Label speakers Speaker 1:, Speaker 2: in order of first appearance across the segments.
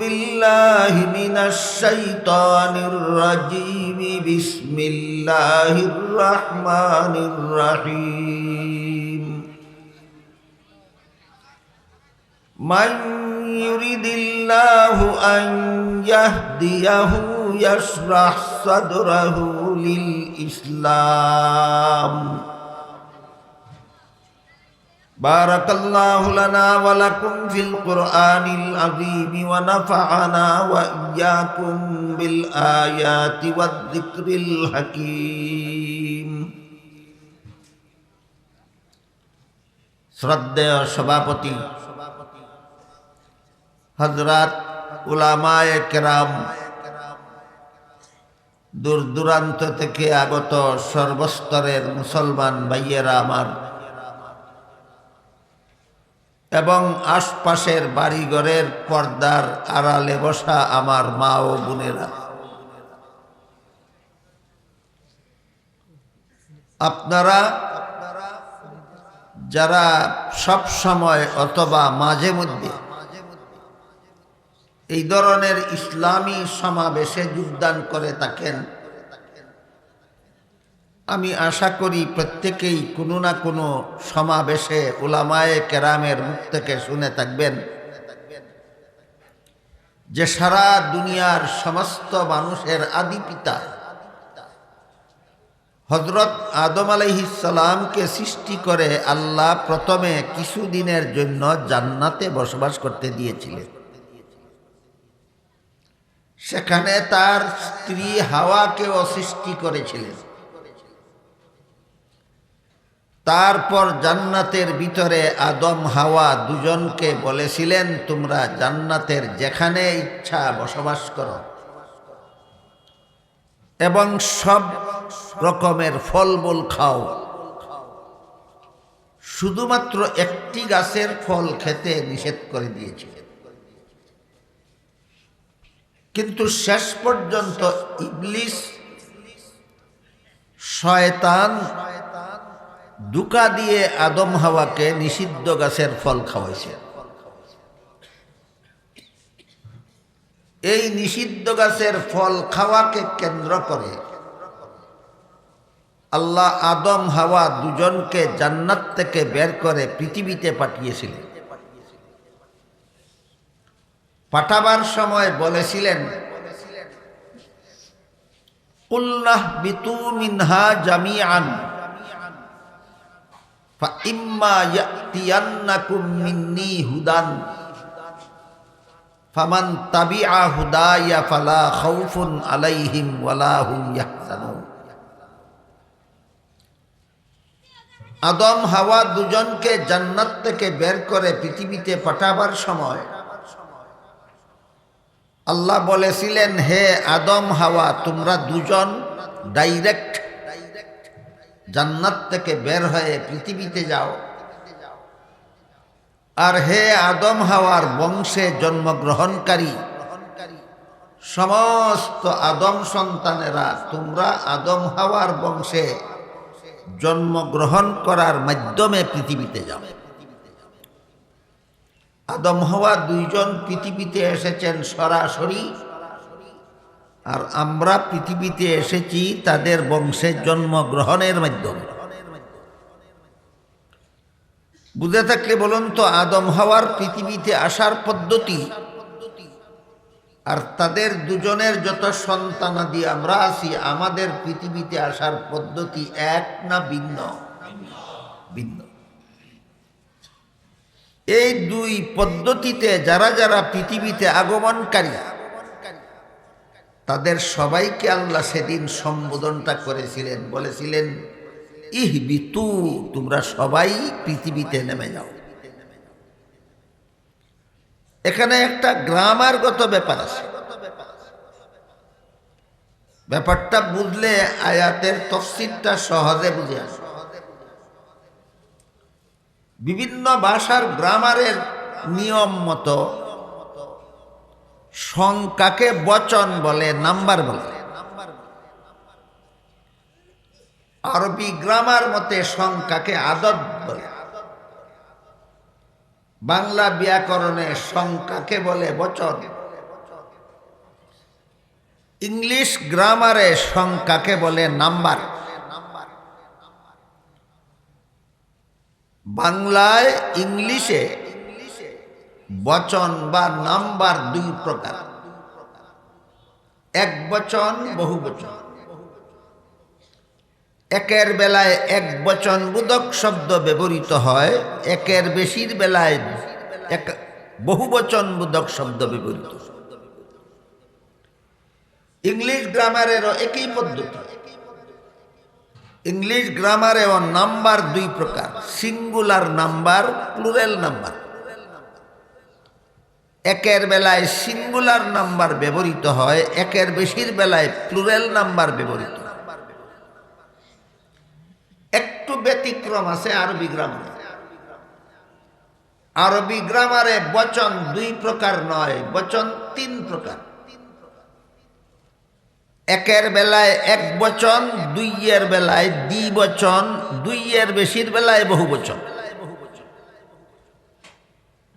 Speaker 1: بالله من الشيطان الرجيم بسم الله الرحمن الرحيم من يرد الله أن يهديه يشرح صدره للإسلام بارك الله لنا ولكم في القرآن العظيم ونفعنا وإياكم بالآيات والذكر الحكيم শ্রদ্ধেয় সভাপতি হজরত উলামায়ে কেরাম দূর দূরান্ত থেকে আগত সর্বস্তরের মুসলমান ভাইয়েরা আমার এবং আশপাশের বাড়িঘরের পর্দার আড়ালে বসা আমার মা ও বোনেরা। আপনারা যারা সব সময় অথবা মাঝে মধ্যে এই ধরনের ইসলামী সমাবেশে যোগদান করে থাকেন আমি আশা করি প্রত্যেকেই কোনো না কোনো সমাবেশে ওলামায়ে কেরামের মুখ থেকে শুনে থাকবেন। যে সারা দুনিয়ার সমস্ত মানুষের আদি পিতা হজরত আদম আলাইহিসালামকে সৃষ্টি করে আল্লাহ প্রথমে কিছুদিনের জন্য জান্নাতে বসবাস করতে দিয়েছিলেন। সেখানে তার স্ত্রী হাওয়াকেও সৃষ্টি করেছিলেন। তারপর জান্নাতের ভিতরে আদম, হাওয়া দুজনকে বলেছিলেন, তোমরা জান্নাতের যেখানে ইচ্ছা বসবাস করো। এবং সব রকমের ফলমূল খাও। শুধুমাত্র একটি গাছের ফল খেতে নিষেধ করে দিয়েছিলেন কিন্তু শেষ পর্যন্ত ইবলিস, শয়তান দুকা দিয়ে আদম হাওয়াকে নিষিদ্ধ গাছের ফল খাওয়াইছে। এই নিষিদ্ধ গাছের ফল খাওয়াকে কেন্দ্র করে আল্লাহ আদম হাওয়া দুজনকে জান্নাত থেকে বের করে পৃথিবীতে পাঠিয়েছিলেন। পাঠাবার সময় বলেছিলেন উল্লাহ বিতু মিনহা জামিআন। ইম্মা ফামান আলাইহিম আদম হাওয়া দুজনকে জান্নাত থেকে বের করে পৃথিবীতে পাঠাবার সময় আল্লাহ বলেছিলেন, হে আদম হাওয়া, তোমরা দুজন ডাইরেক্ট জান্নাত থেকে বের হয়ে পৃথিবীতে যাও। আর হে আদম হাওয়ার বংশে জন্মগ্রহণকারী, সমস্ত আদম সন্তানেরা তোমরা আদম হাওয়ার বংশে জন্মগ্রহণ করার মাধ্যমে পৃথিবীতে যাও। আদম হওয়া দুইজন পৃথিবীতে এসেছেন সরাসরি আর আমরা পৃথিবীতে এসেছি তাদের বংশে জন্মগ্রহণের মাধ্যমে। বুঝে থাকলে বলুন তো, আদম হওয়ার পৃথিবীতে আসার পদ্ধতি? আর তাদের দুজনের যত সন্তান সন্তানাদি আমরা আছি, আমাদের পৃথিবীতে আসার পদ্ধতি এক না ভিন্ন? ভিন্ন। এই দুই পদ্ধতিতে যারা যারা পৃথিবীতে আগমনকারী তাদের সবাইকে আল্লাহ সেদিন সম্বোধনটা করেছিলেন, বলেছিলেন, ইহ বিতু, তোমরা সবাই পৃথিবীতে নেমে যাও। এখানে একটা গ্রামারগত ব্যাপার আছে। ব্যাপারটা বুঝলে আয়াতের তফসিরটা সহজে বুঝে আসে বিভিন্ন ভাষার গ্রামারের নিয়ম মতো সংখ্যাকে বচন বলে, নাম্বার বলে। আরবি গ্রামার মতে সংখ্যাকে আদত বলে। বাংলা ব্যাকরণে সংখ্যাকে বলে বচন। ইংলিশ গ্রামারে সংখ্যাকে বলে নাম্বার। বাংলায় ইংলিশে বচন বা নাম্বার দুই প্রকার। এক বচন, বহু বচন। একের বেলায় এক বচন বোধক শব্দ ব্যবহৃত হয়, একের বেশির বেলায় এক বহু বচন বোধক শব্দ ব্যবহৃত। ইংলিশ গ্রামারেরও একই পদ্ধতি। ইংলিশ গ্রামারেও নাম্বার দুই প্রকার, সিঙ্গুলার নাম্বার, প্লুরাল নাম্বার। একের বেলায় সিঙ্গুলার নাম্বার ব্যবহৃত হয়, একের বেশির বেলায় প্লুরাল নাম্বার ব্যবহৃত। একটু ব্যতিক্রম আছে আরবি গ্রামারে। আরবি গ্রামারে বচন দুই প্রকার নয়, বচন তিন প্রকার। একের বেলায় এক বচন, দুইয়ের বেলায় দ্বি বচন, দুইয়ের বেশির বেলায় বহু বচন।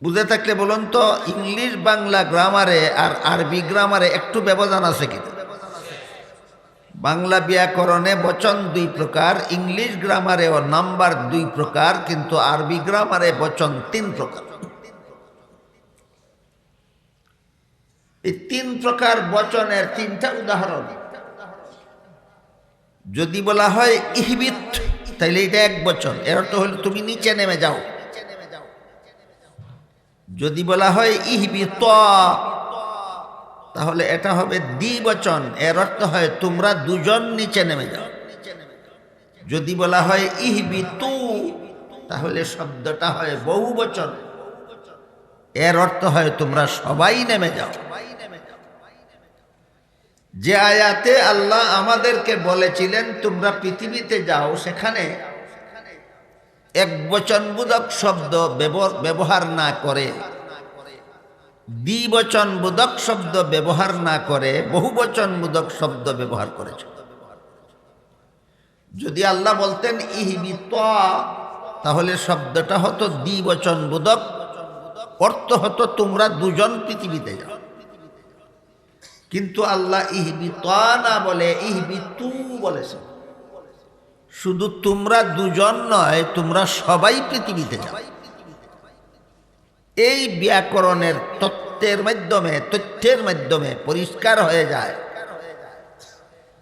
Speaker 1: বুঝে থাকলে বলুন তো ইংলিশ বাংলা গ্রামারে আর আরবি গ্রামারে একটু ব্যবধান আছে কিনা? বাংলা ব্যাকরণে বচন দুই প্রকার ইংলিশ গ্রামারেও নাম্বার দুই প্রকার, কিন্তু আরবি গ্রামারে বচন তিন প্রকার। এই তিন প্রকার বচনের তিনটা উদাহরণ। যদি বলা হয় ইহবিত, তাইলে এটা এক বচন, এর অর্থ হলো তুমি নিচে নেমে যাও। যদি বলা হয় ইহবিত তাহলে এটা হবে দ্বিবচন। এর অর্থ হয় তোমরা দুজন নিচে নেমে যাও। যদি বলা হয় ইহবি তু, তাহলে শব্দটা হয় বহু বচন এর অর্থ হয় তোমরা সবাই নেমে যাও। যে আয়াতে আল্লাহ আমাদেরকে বলেছিলেন, তোমরা পৃথিবীতে যাও, সেখানে এক বচনবোধক শব্দ ব্যব- ব্যবহার না করে দ্বিবচন বোধক শব্দ ব্যবহার না করে বহু বচন বোধক শব্দ ব্যবহার করেছে। যদি আল্লাহ বলতেন ইহিবিত তাহলে শব্দটা হতো দ্বিবচন বোধক অর্থ হতো তোমরা দুজন পৃথিবীতে যাও। কিন্তু আল্লাহ ইহবিত না বলে ইহবিতু বলেছে শুধু তোমরা দুজন নয়, তোমরা সবাই পৃথিবীতে যাও। এই ব্যাকরণের তত্ত্বের মাধ্যমে, তথ্যের মাধ্যমে পরিষ্কার হয়ে যায়।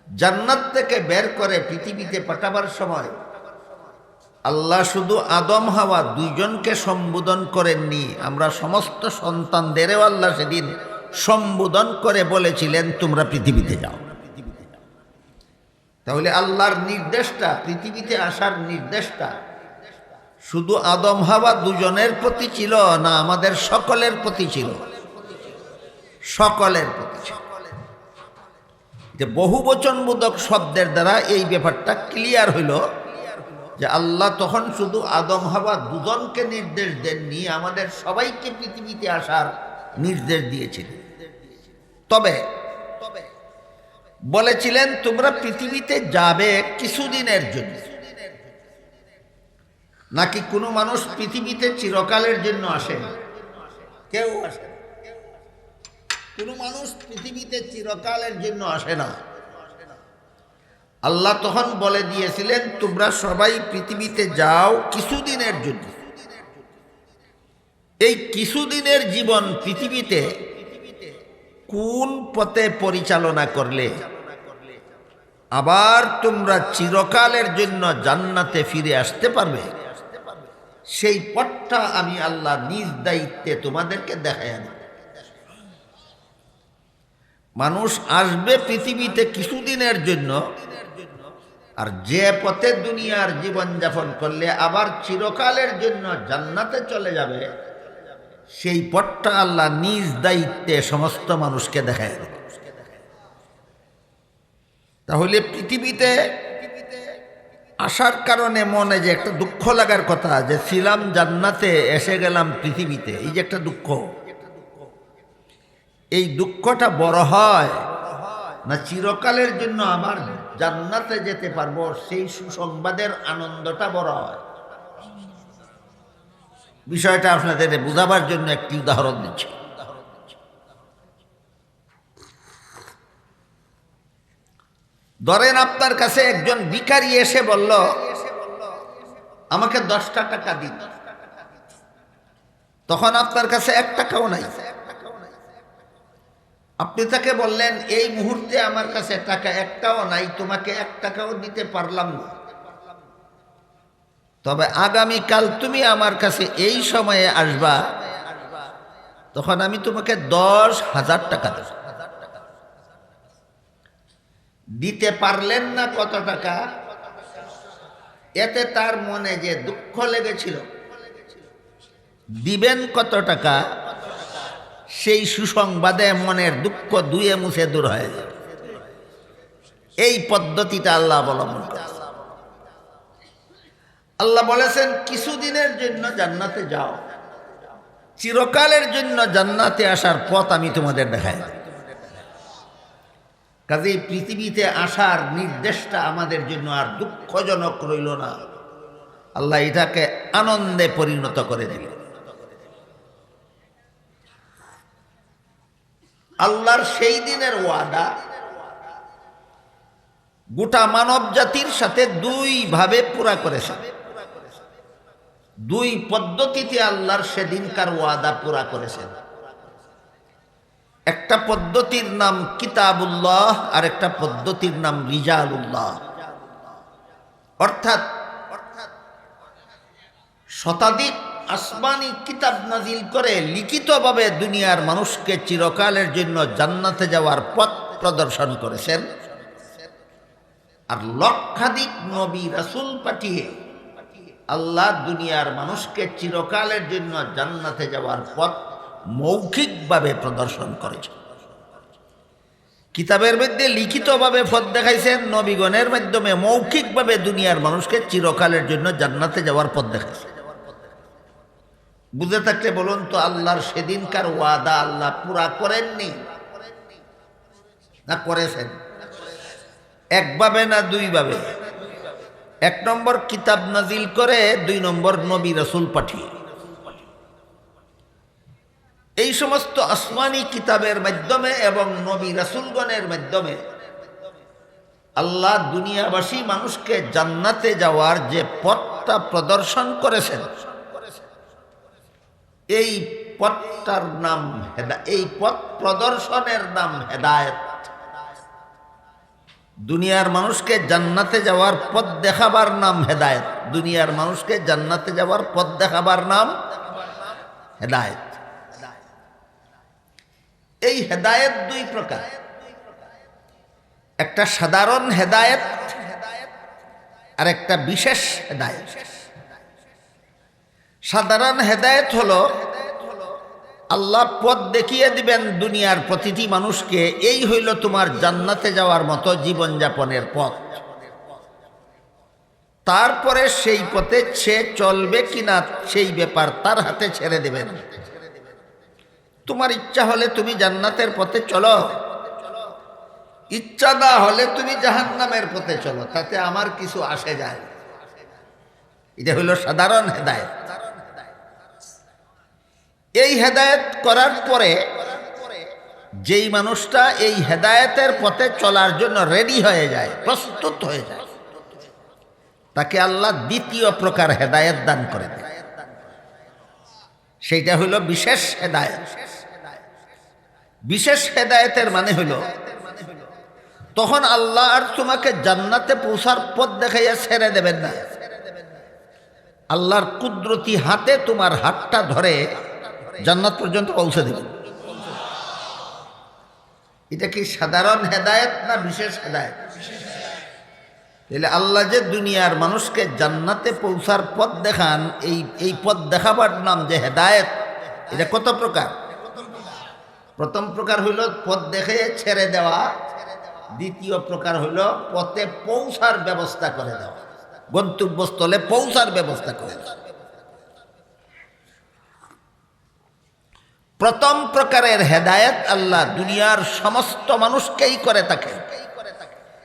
Speaker 1: জান্নাত থেকে বের করে পৃথিবীতে পাঠাবার সময়, আল্লাহ শুধু আদম, হাওয়া দুইজনকে সম্বোধন করেননি। আমরা সমস্ত সন্তানদেরও আল্লাহ সেদিন সম্বোধন করে বলেছিলেন, তোমরা পৃথিবীতে যাও। তাহলে আল্লাহর নির্দেশটা, পৃথিবীতে আসার নির্দেশটা। শুধু আদম হাওয়া দুজনের প্রতি ছিল না, আমাদের সকলের প্রতি ছিল। সকলের প্রতি ছিল। যে বহু বচনবোধক শব্দের দ্বারা এই ব্যাপারটা ক্লিয়ার হইল যে আল্লাহ তখন শুধু আদম হাওয়া দুজনকে নির্দেশ দেননি, আমাদের সবাইকে পৃথিবীতে আসার নির্দেশ দিয়েছিলেন। তবে বলেছিলেন, তোমরা পৃথিবীতে যাবে কিছুদিনের জন্য। নাকি কোনো মানুষ পৃথিবীতে চিরকালের জন্য আসে না? কেউ আসে কোনো মানুষ পৃথিবীতে চিরকালের জন্য আসে না। আল্লাহ তখন বলে দিয়েছিলেন, তোমরা সবাই পৃথিবীতে যাও কিছুদিনের জন্য। এই কিছুদিনের জীবন পৃথিবীতে কোন পথে পরিচালনা করলে আবার তোমরা চিরকালের জন্য জান্নাতে ফিরে আসতে পারবে সেই পথটা আমি আল্লাহ নিজ দায়িত্বে তোমাদেরকে দেখাই আনি মানুষ আসবে পৃথিবীতে কিছুদিনের জন্য, আর যে পথে দুনিয়ার জীবন যাপন করলে আবার চিরকালের জন্য জান্নাতে চলে যাবে, সেই পথটা আল্লাহ নিজ দায়িত্বে সমস্ত মানুষকে দেখায় দেবে। তাহলে পৃথিবীতে আসার কারণে মনে যে একটা দুঃখ লাগার কথা যে ছিলাম জান্নাতে, এসে গেলাম পৃথিবীতে, এই যে একটা দুঃখ। এই দুঃখটা বড় হয় না চিরকালের জন্য আমার জান্নাতে যেতে পারব? সেই সুসংবাদের আনন্দটা বড় হয়। বিষয়টা আপনাদের বোঝাবার জন্য একটি উদাহরণ দিচ্ছি। ধরেন আপনার কাছে একজন ভিখারি এসে বলল, আমাকে দশটা টাকা দিন। তখন আপনার কাছে এক টাকাও নাই। আপনি তাকে বললেন, এই মুহূর্তে আমার কাছে টাকা একটাও নাই, তোমাকে এক টাকাও দিতে পারলাম না। তবে আগামীকাল তুমি আমার কাছে এই সময়ে আসবা, তখন আমি তোমাকে দশ হাজার টাকা দেব। দিতে পারলেন না কত টাকা? এতে তার মনে যে দুঃখ লেগেছিল। দিবেন কত টাকা? সেই সুসংবাদে মনের দুঃখ দুয়ে মুছে দূর হয়ে যাবে এই পদ্ধতিটা আল্লাহ অবলম্বন আল্লাহ বলেছেন, কিছুদিনের জন্য জান্নাতে যাও। চিরকালের জন্য জান্নাতে আসার পথ আমি তোমাদের দেখাই কাজেই পৃথিবীতে আসার নির্দেশটা আমাদের জন্য আর দুঃখজনক রইল না। আল্লাহ এটাকে আনন্দে পরিণত করে দিল। আল্লাহর সেই দিনের ওয়াদা গোটা মানব জাতির সাথে দুই ভাবে পুরা করেছে। দুই পদ্ধতিতে আল্লাহর সেদিনকার ওয়াদা পুরা করেছেন। একটা পদ্ধতির নাম কিতাবুল্লাহ আর একটা পদ্ধতির নাম রিজালুল্লাহ। অর্থাৎ শতাধিক আসমানি কিতাব নাজিল করে লিখিতভাবে দুনিয়ার মানুষকে চিরকালের জন্য জান্নাতে যাওয়ার পথ প্রদর্শন করেছেন। আর লক্ষাধিক নবী রাসুল পাঠিয়ে আল্লাহ দুনিয়ার মানুষকে চিরকালের জন্য জান্নাতে যাওয়ার পথ মৌখিকভাবে প্রদর্শন করেছেন কিতাবের মধ্যে লিখিতভাবে পথ দেখাইছেন, নবীগণের মাধ্যমে মৌখিকভাবে দুনিয়ার মানুষকে চিরকালের জন্য জান্নাতে যাওয়ার পথ দেখাইছেন। বুঝে থাকলে বলুন তো, আল্লাহর সেদিনকার ওয়াদা আল্লাহ পুরা করেননি না করেছেন? একভাবে না দুইভাবে? এক নম্বর কিতাব নাজিল করে, দুই নম্বর নবী রসুল পাঠিয়ে। এই সমস্ত আসমানি কিতাবের মাধ্যমে এবং নবী রাসুলগণের মাধ্যমে আল্লাহ দুনিয়াবাসী মানুষকে জান্নাতে যাওয়ার যে পথটা প্রদর্শন করেছেন, এই পথটার নাম এই পথ প্রদর্শনের নাম হেদায়ত। দুনিয়ার মানুষকে জান্নাতে যাওয়ার পথ দেখাবার নাম হেদায়ত। দুনিয়ার মানুষকে জান্নাতে যাওয়ার পথ দেখাবার নাম হেদায়ত। এই হেদায়েত দুই প্রকার। একটা সাধারণ হেদায়েত আর একটা বিশেষ হেদায়েত। সাধারণ হেদায়েত হলো আল্লাহ পথ দেখিয়ে দিবেন দুনিয়ার প্রতিটি মানুষকে, এই হইল তোমার জান্নাতে যাওয়ার মতো জীবনযাপনের পথ। তারপরে সেই পথে সে চলবে কিনা সেই ব্যাপার তার হাতে ছেড়ে দেবেন। তোমার ইচ্ছা হলে তুমি জান্নাতের পথে চলো। ইচ্ছা না হলে তুমি জাহান্নামের পথে চলো, তাতে আমার কিছু আসে যায় এটা হইল সাধারণ হেদায়ত। এই হেদায়ত করার পরে যেই মানুষটা এই হেদায়তের পথে চলার জন্য রেডি হয়ে যায়, প্রস্তুত হয়ে যায়, তাকে আল্লাহ দ্বিতীয় প্রকার হেদায়েত দান করে দেয় সেইটা হইল বিশেষ হেদায়েত। বিশেষ হেদায়েতের মানে হইল তখন আল্লাহ আর তোমাকে জান্নাতে পৌঁছার পথ দেখাইয়া ছেড়ে দেবেন না। আল্লাহর কুদরতি হাতে তোমার হাতটা ধরে জান্নাত পর্যন্ত পৌঁছে দেবেন। এটা কি সাধারণ হেদায়েত না বিশেষ হেদায়েত? তাহলে আল্লাহ যে দুনিয়ার মানুষকে জান্নাতে পৌঁছার পথ দেখান, এই এই পথ দেখাবার নাম যে হেদায়েত, এটা কত প্রকার? প্রথম প্রকার হইল পথ দেখে ছেড়ে দেওয়া। দ্বিতীয় প্রকার হইল পথে পৌঁছার ব্যবস্থা করে দেওয়া। গন্তব্যস্থলে পৌঁছার ব্যবস্থা করে দেওয়া। প্রথম প্রকারের হেদায়েত আল্লাহ দুনিয়ার সমস্ত মানুষকেই করে থাকে।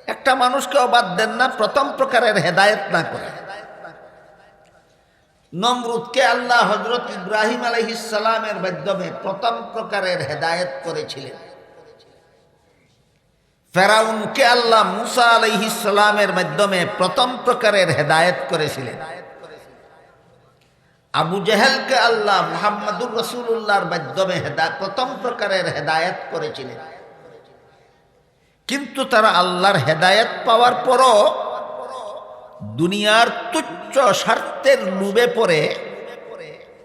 Speaker 1: একটা মানুষকেও বাদ দেন না, প্রথম প্রকারের হেদায়েত না করে। নমরুদকে আল্লাহ হজরত ইব্রাহিম আলহিসালামের মাধ্যমে প্রথম প্রকারের হেদায়েত করেছিলেন। ফেরাউনকে আল্লাহ মুসা আলাইহিসালামের মাধ্যমে প্রথম প্রকারের হেদায়েত করেছিলেন। আবু জেহেলকে আল্লাহ মুহাম্মদুর রসুল্লাহর মাধ্যমে হেদা, প্রথম প্রকারের হেদায়েত করেছিলেন। কিন্তু তারা আল্লাহর হেদায়েত পাওয়ার পরও দুনিয়ার তুচ্ছ স্বার্থের লুবে পড়ে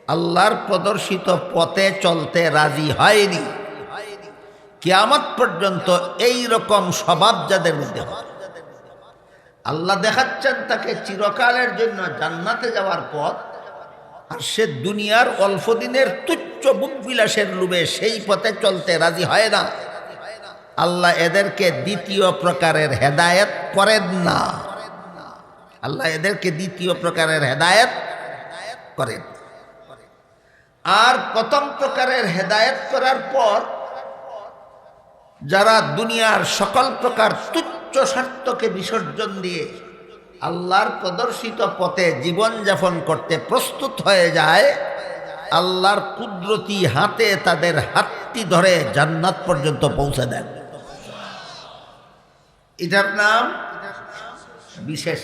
Speaker 1: আল্লাহর প্রদর্শিত পথে চলতে রাজি হয়নি। কেয়ামত পর্যন্ত এই রকম স্বভাব যাদের মধ্যে হয়। আল্লাহ দেখাচ্ছেন তাকে চিরকালের জন্য জান্নাতে যাওয়ার পথ, আর সে দুনিয়ার অল্প দিনের তুচ্ছ বুকবিলাসের লুবে সেই পথে চলতে রাজি হয় না। আল্লাহ এদেরকে দ্বিতীয় প্রকারের হেদায়েত করেন না। আল্লাহ এদেরকে দ্বিতীয় প্রকারের হেদায়েত করেন আর প্রথম প্রকারের হেদায়েত করার পর যারা দুনিয়ার সকল প্রকার তুচ্ছ স্বার্থকে বিসর্জন দিয়ে আল্লাহর প্রদর্শিত পথে জীবনযাপন করতে প্রস্তুত হয়ে যায়, আল্লাহর কুদরতি হাতে তাদের হাতটি ধরে জান্নাত পর্যন্ত পৌঁছে দেন। এটার নাম বিশেষ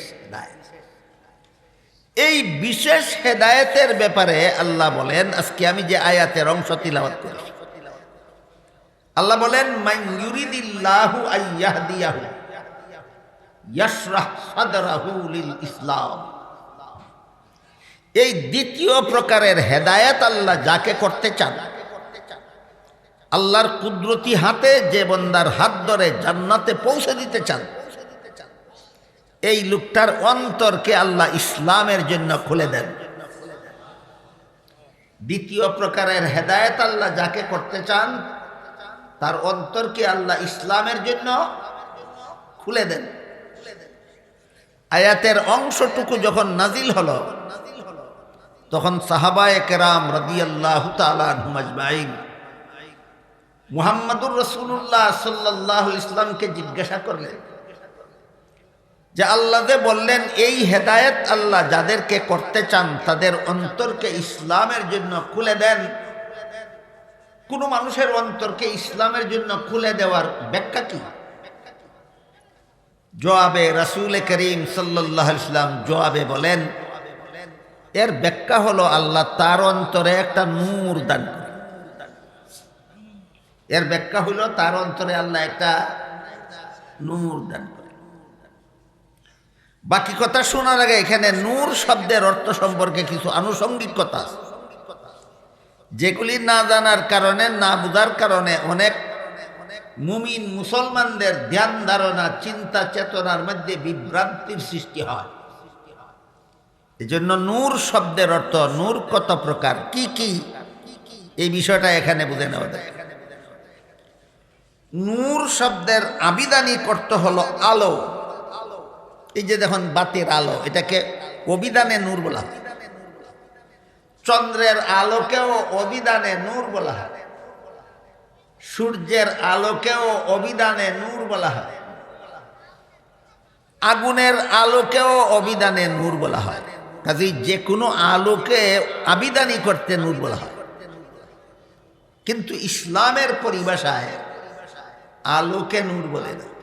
Speaker 1: এই বিশেষ হেদায়েতের ব্যাপারে আল্লাহ বলেন, আজকে আমি যে আয়াতের অংশ তিলাবাত করি। আল্লাহ বলেন ইসলাম। এই দ্বিতীয় প্রকারের হেদায়েত আল্লাহ যাকে করতে চান, আল্লাহর কুদরতি হাতে যে বন্দার হাত ধরে জান্নাতে পৌঁছে দিতে চান এই লোকটার অন্তরকে আল্লাহ ইসলামের জন্য খুলে দেন। দ্বিতীয় প্রকারের হেদায়েত আল্লাহ যাকে করতে চান, তার অন্তরকে আল্লাহ ইসলামের জন্য খুলে দেন। আয়াতের অংশটুকু যখন নাজিল হলো, তখন সাহাবায়ে কেরাম রদিয়াল্লাহ তালাজমাইন মুহাম্মদুর রসুল্লাহ সাল্লাহ ইসলামকে জিজ্ঞাসা করলেন যে আল্লাহ যে বললেন, এই হেদায়েত আল্লাহ যাদেরকে করতে চান, তাদের অন্তরকে ইসলামের জন্য খুলে দেন। কোনো মানুষের অন্তরকে ইসলামের জন্য খুলে দেওয়ার ব্যাখ্যা কি? জবাবে রাসুল করিম সাল্লাহ ইসলাম জবাবে বলেন, এর ব্যাখ্যা হলো আল্লাহ তার অন্তরে একটা নূর দান এর ব্যাখ্যা হলো তার অন্তরে আল্লাহ একটা নূর দান বাকি কথা শোনার আগে এখানে নূর শব্দের অর্থ সম্পর্কে কিছু আনুষঙ্গিক কথা যেগুলি না জানার কারণে, না বুঝার কারণে অনেক মুমিন মুসলমানদের ধ্যান ধারণা, চিন্তা, চেতনার মধ্যে বিভ্রান্তির সৃষ্টি হয়। এজন্য নূর শব্দের অর্থ নূর কত প্রকার, কি কি, এই বিষয়টা এখানে বুঝে নেওয়া যায়। নূর শব্দের আবিদানিক অর্থ হলো আলো। এই যে দেখুন বাতির আলো, এটাকে অবিধানে নূর বলা হয়। চন্দ্রের আলোকেও অবিধানে নূর বলা হয়। সূর্যের আলোকেও অবিধানে নূর বলা হয়। আগুনের আলোকেও অবিধানে নূর বলা হয়। কাজেই যে কোনো আলোকে আবিদানি করতে নূর বলা হয়। কিন্তু ইসলামের পরিভাষায় আলোকে নূর বলে না।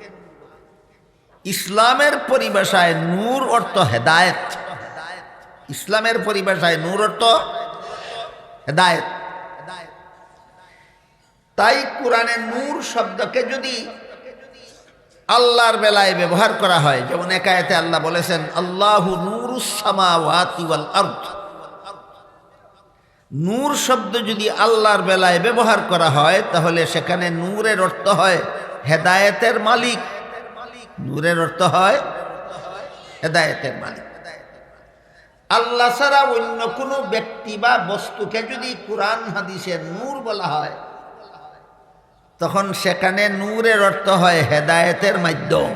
Speaker 1: ইসলামের পরিভাষায় নূর অর্থ হেদায়েত। ইসলামের পরিভাষায় নূর অর্থ হেদায়েত। তাই কোরআনে নূর শব্দকে যদি আল্লাহর বেলায় ব্যবহার করা হয়, যেমন একায়তে আল্লাহ বলেছেন, আল্লাহু ওয়াল আরদ। নূর শব্দ যদি আল্লাহর বেলায় ব্যবহার করা হয়, তাহলে সেখানে নূরের অর্থ হয় হেদায়েতের মালিক। নূরের অর্থ হয় হেদায়তের মালিক। আল্লাহ ছাড়া অন্য কোনো ব্যক্তি বা বস্তুকে যদি কোরআন, হাদিসের নূর বলা হয়, তখন সেখানে নূরের অর্থ হয় হেদায়েতের মাধ্যম।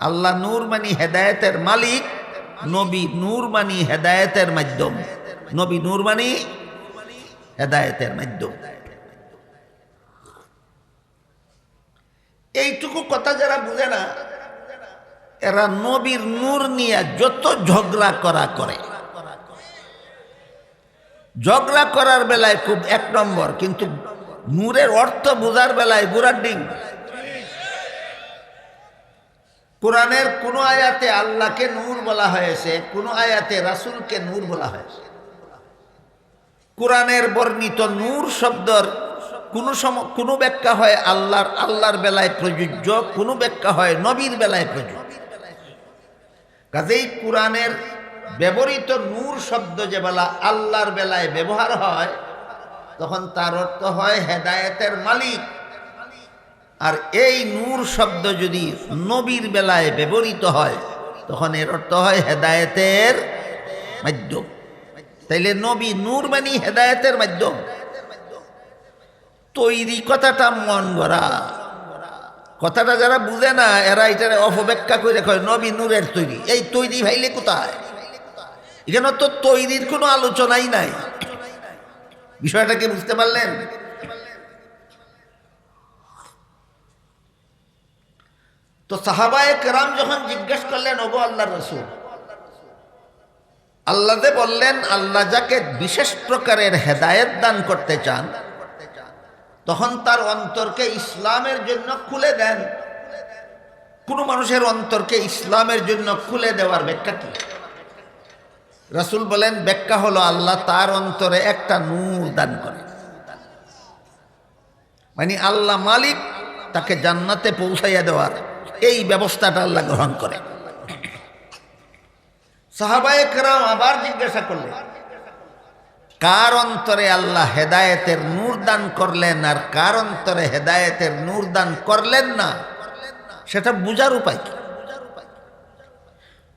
Speaker 1: আল্লাহ নূর মানি হেদায়েতের মালিক, নবী নূর মানি হেদায়েতের মাধ্যম। নবী নূর মানি হেদায়েতের মাধ্যম। এইটুকু কথা যারা বুঝে না, এরা নবীর নূর নিয়ে যত ঝগড়া করা করে। ঝগড়া করার বেলায় খুব এক নম্বর, কিন্তু নূরের অর্থ বোঝার বেলায় বুড়ার ডিং কোরআনের কোন আয়াতে আল্লাহকে নূর বলা হয়েছে, কোন আয়াতে রাসূলকে নূর বলা হয়েছে। কোরআনের বর্ণিত নূর শব্দর কোন সম, কোন ব্যাখ্যা হয় আল্লাহর আল্লাহর বেলায় প্রযোজ্য, কোন ব্যাখ্যা হয় নবীর বেলায় প্রযোজ্য। কাজেই কোরআনের ব্যবহৃত নূর শব্দ যে বেলা আল্লাহর বেলায় ব্যবহার হয়, তখন তার অর্থ হয় হেদায়েতের মালিক। আর এই নূর শব্দ যদি নবীর বেলায় ব্যবহৃত হয়, তখন এর অর্থ হয় হেদায়েতের মাধ্যম। তাইলে নবী নূর মানি হেদায়েতের মাধ্যম। তৈরি কথাটা মন ভরা। কথাটা যারা বুঝে না, এরা এটা অপব্যাখ্যা করে কয়, নবী নূরের তৈরি। এই তৈরি ভাইলে কোথায়? এখানে তো তৈরির কোনো আলোচনাই নাই। বিষয়টা কি বুঝতে পারলেন? তো সাহাবায়ে কেরাম যখন জিজ্ঞেস করলেন, ওগো আল্লাহ রসুল, আল্লাহ বললেন, আল্লাহ যাকে বিশেষ প্রকারের হেদায়েত দান করতে চান তখন তার অন্তরকে ইসলামের জন্য খুলে দেন। কোন মানুষের অন্তরকে ইসলামের জন্য খুলে দেওয়ার ব্যাখ্যা কি? রাসুল বলেন, ব্যাখ্যা হলো আল্লাহ তার অন্তরে একটা নূর দান করে মানে আল্লাহ মালিক তাকে জান্নাতে পৌঁছাইয়া দেওয়ার এই ব্যবস্থাটা আল্লাহ গ্রহণ করে সাহাবায়করাও আবার জিজ্ঞাসা করলেন কার অন্তরে আল্লাহ হেদায়েতের নূর দান করলেন আর কার অন্তরে হেদায়েতের নূর দান করলেন না, সেটা বুঝার উপায় কি?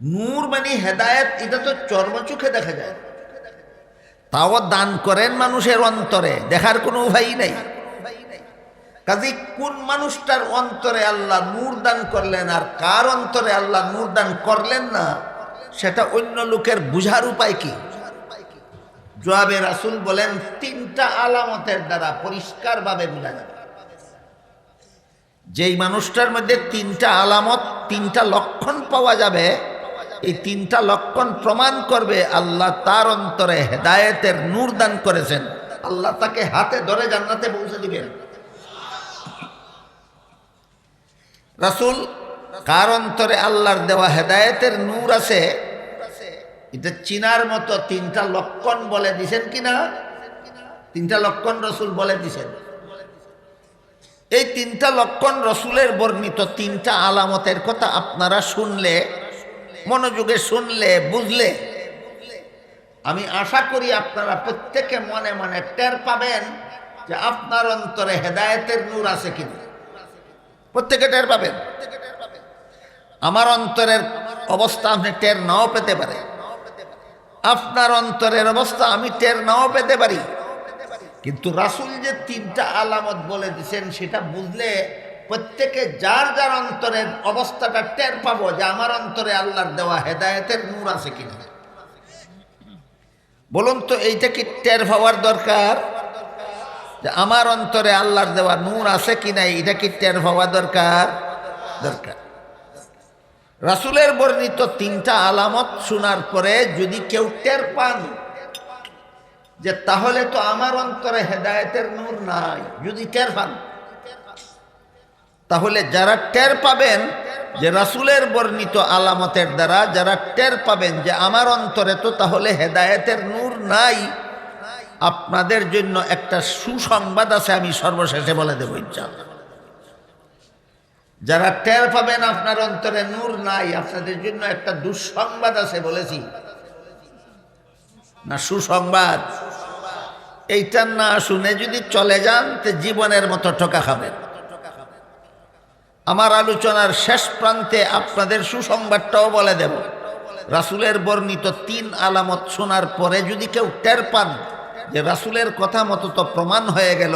Speaker 1: নূর মানে হেদায়েত, এটা তো চর্মচোখে দেখা যায়। তাও দান করেন মানুষের অন্তরে, দেখার কোনো উপায়ই নাই। কাজে কোন মানুষটার অন্তরে আল্লাহ নূর দান করলেন আর কার অন্তরে আল্লাহ নূর দান করলেন না, সেটা অন্য লোকের বুঝার উপায় কি? জোয়াবে রাসুল বলেন, তিনটা আলামতের দ্বারা পরিষ্কারভাবে বোঝা যাবে। যেই মানুষটার মধ্যে তিনটা আলামত, তিনটা লক্ষণ পাওয়া যাবে, এই তিনটা লক্ষণ প্রমাণ করবে আল্লাহ তার অন্তরে হেদায়েতের নূর দান করেছেন। আল্লাহ তাকে হাতে ধরে জান্নাতে পৌঁছে দিবেন। রাসুল, কার অন্তরে আল্লাহর দেওয়া হেদায়েতের নূর আছে এটা চিনার মতো তিনটা লক্ষণ বলে দিছেন কিনা তিনটা লক্ষণ রসুল বলে দিছেন। এই তিনটা লক্ষণ রসুলের বর্ণিত তিনটা আলামতের কথা আপনারা শুনলে, মনোযোগে শুনলে, বুঝলে, আমি আশা করি আপনারা প্রত্যেকে মনে মনে টের পাবেন যে আপনার অন্তরে হেদায়েতের নূর আছে কিনা প্রত্যেকে টের পাবেন? আমার অন্তরের অবস্থা আপনি টের নাও পেতে পারে আপনার অন্তরের অবস্থা আমি টের নাও পেতে পারি। কিন্তু রাসুল যে তিনটা আলামত বলে দিছেন, সেটা বুঝলে প্রত্যেকে যার যার অন্তরের অবস্থাটা টের পাবো যে আমার অন্তরে আল্লাহর দেওয়া হেদায়েতের নূর আছে কিনা। বলুন তো, এইটা কি টের পাওয়ার দরকার? যে আমার অন্তরে আল্লাহর দেওয়া নূর আছে কিনা এটা কি টের পাওয়া দরকার? দরকার। রাসুলের বর্ণিত তিনটা আলামত শোনার পরে যদি কেউ টের পান যে তাহলে তো আমার অন্তরে হেদায়েতের নূর নাই, যদি টের পান। তাহলে যারা টের পাবেন যে রাসুলের বর্ণিত আলামতের দ্বারা যারা টের পাবেন যে আমার অন্তরে তো তাহলে হেদায়েতের নূর নাই, আপনাদের জন্য একটা সুসংবাদ আছে আমি সর্বশেষে বলে দেবো ইনশাআল্লাহ। যারা টের পাবেন আপনার অন্তরে নূর নাই, আপনাদের জন্য একটা দুঃসংবাদ আছে বলেছি। না, সুসংবাদ। এইটা না শুনে যদি চলে যান, তো জীবনের মতো ঠকা খাবেন। আমার আলোচনার শেষ প্রান্তে আপনাদের সুসংবাদটাও বলে দেব। রাসুলের বর্ণিত তিন আলামত শোনার পরে যদি কেউ টের পান যে রাসুলের কথা মতো তো প্রমাণ হয়ে গেল,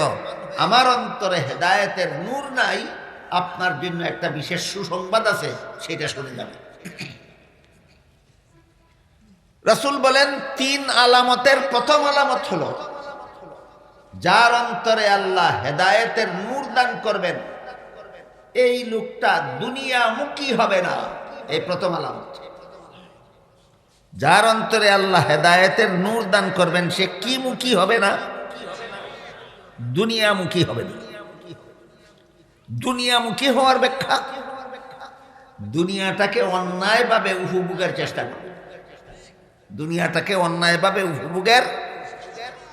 Speaker 1: আমার অন্তরে হেদায়েতের নূর নাই আপনার জন্য একটা বিশেষ সুসংবাদ আছে, সেটা শুনে যাবে। রাসুল বলেন, তিন আলামতের প্রথম আলামত হলো, যার অন্তরে আল্লাহ হেদায়েতের নূর দান করবেন, এই লোকটা দুনিয়ামুখী হবে না, এই প্রথম আলামত। যার অন্তরে আল্লাহ হেদায়েতের নূর দান করবেন, সে কি মুখী হবে না? দুনিয়ামুখী হবে না। দুনিয়ামুখী হওয়ার ব্যাখ্যা। দুনিয়াটাকে অন্যায়ভাবে উপভোগের চেষ্টা করবে। দুনিয়াটাকে অন্যায়ভাবে উপভোগের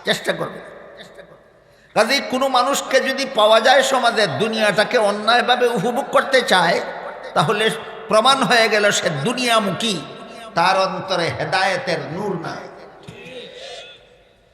Speaker 1: চেষ্টা করবে। কাজে কোনো মানুষকে যদি পাওয়া যায় সমাজে দুনিয়াটাকে অন্যায়ভাবে উপভোগ করতে চায়, তাহলে প্রমাণ হয়ে গেল সে দুনিয়ামুখী, তার অন্তরে হেদায়েতের নূর নাই।